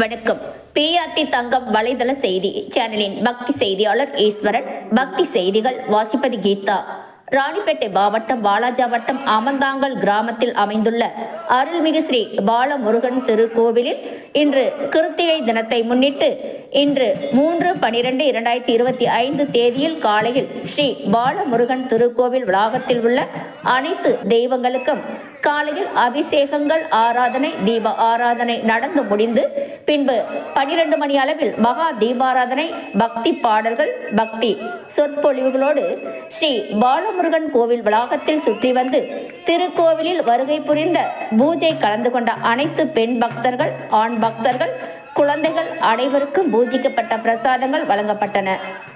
வணக்கம். பிஆர்டி தங்கம் வலைதள செய்தி சேனலின் பக்தி செய்தியாளர் ஈஸ்வரன். பக்தி செய்திகள் வாசிப்பது கீதா. ராணிப்பேட்டை மாவட்டம் வாலாஜாவட்டம் அமந்தாங்கல் கிராமத்தில் அமைந்துள்ள அருள்மிகு ஸ்ரீ பாலமுருகன் திருக்கோவிலில் இன்று கிருத்திகை தினத்தை முன்னிட்டு இன்று மூன்று பனிரெண்டு இரண்டாயிரத்தி இருபத்தி ஐந்து தேதியில் காலையில் ஸ்ரீ பாலமுருகன் திருக்கோவில் வளாகத்தில் உள்ள அனைத்து தெய்வங்களுக்கும் காலையில் அபிஷேகங்கள் ஆராதனை தீப ஆராதனை நடந்து முடிந்து பின்பு பனிரெண்டு மணி அளவில் மகா தீபாராதனை பக்தி பாடல்கள் பக்தி சொற்பொழிவுகளோடு ஸ்ரீ பாலமுருகன் கோவில் வளாகத்தில் சுற்றி வந்து திருக்கோவிலில் வருகை புரிந்த பூஜை கலந்து கொண்ட அனைத்து பெண் பக்தர்கள் ஆண் பக்தர்கள் குழந்தைகள் அனைவருக்கும் பூஜிக்கப்பட்ட பிரசாதங்கள் வழங்கப்பட்டன.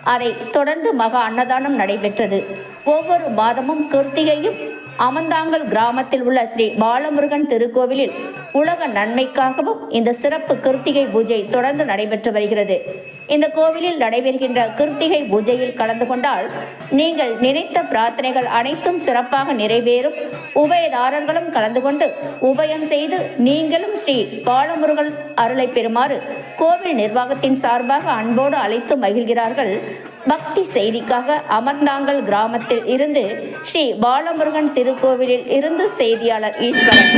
அதை தொடர்ந்து மகா அன்னதானம் நடைபெற்றது. ஒவ்வொரு மாதமும் கிருத்திகையும் அமந்தாங்கல் கிராமத்தில் உள்ள ஸ்ரீ பாலமுருகன் திருக்கோவிலில் உலக நன்மைக்காகவும் இந்த சிறப்பு கிருத்திகை பூஜை தொடர்ந்து நடைபெற்று வருகிறது. இந்த கோவிலில் நடைபெறுகின்ற கிருத்திகை பூஜையில் கலந்து கொண்டால் நீங்கள் நினைத்த பிரார்த்தனைகள் அனைத்தும் சிறப்பாக நிறைவேறும். உபயதாரர்களும் கலந்து கொண்டு உபயம் செய்து நீங்களும் ஸ்ரீ பாலமுருகன் அருளை பெறுமாறு கோவில் நிர்வாகத்தின் சார்பாக அன்போடு அழைத்து மகிழ்கிறார்கள் பக்தி செய்திக்காக அமர்ந்தாங்கல் கிராமத்தில் இருந்து ஸ்ரீ பாலமுருகன் திருக்கோவிலில் இருந்து செய்தியாளர் ஈஸ்வரன்.